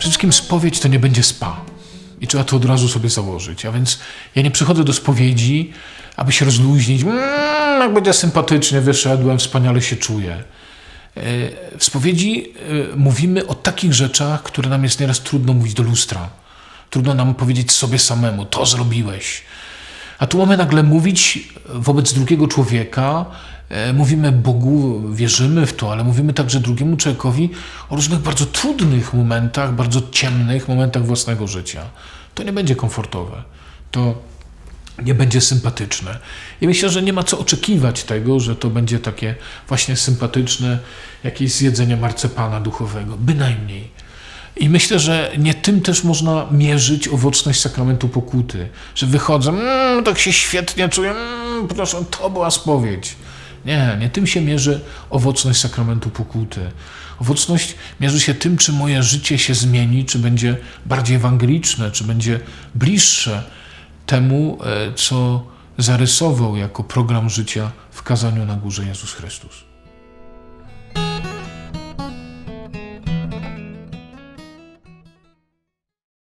wszystkim spowiedź to nie będzie spa. I trzeba to od razu sobie założyć. A więc ja nie przychodzę do spowiedzi, aby się rozluźnić. Mm, jak będzie sympatycznie, wyszedłem, wspaniale się czuję. E, W spowiedzi e, mówimy o takich rzeczach, które nam jest nieraz trudno mówić do lustra. Trudno nam powiedzieć sobie samemu, to zrobiłeś. A tu mamy nagle mówić wobec drugiego człowieka, e, mówimy Bogu, wierzymy w to, ale mówimy także drugiemu człowiekowi o różnych bardzo trudnych momentach, bardzo ciemnych momentach własnego życia. To nie będzie komfortowe. To nie będzie sympatyczne. I myślę, że nie ma co oczekiwać tego, że to będzie takie właśnie sympatyczne, jakieś zjedzenie marcepana duchowego. Bynajmniej. I myślę, że nie tym też można mierzyć owocność sakramentu pokuty. Że wychodzę, mmm, tak się świetnie czuję, mmm, proszę, to była spowiedź. Nie, nie tym się mierzy owocność sakramentu pokuty. Owocność mierzy się tym, czy moje życie się zmieni, czy będzie bardziej ewangeliczne, czy będzie bliższe temu, e, co zarysował jako program życia w kazaniu na górze Jezus Chrystus.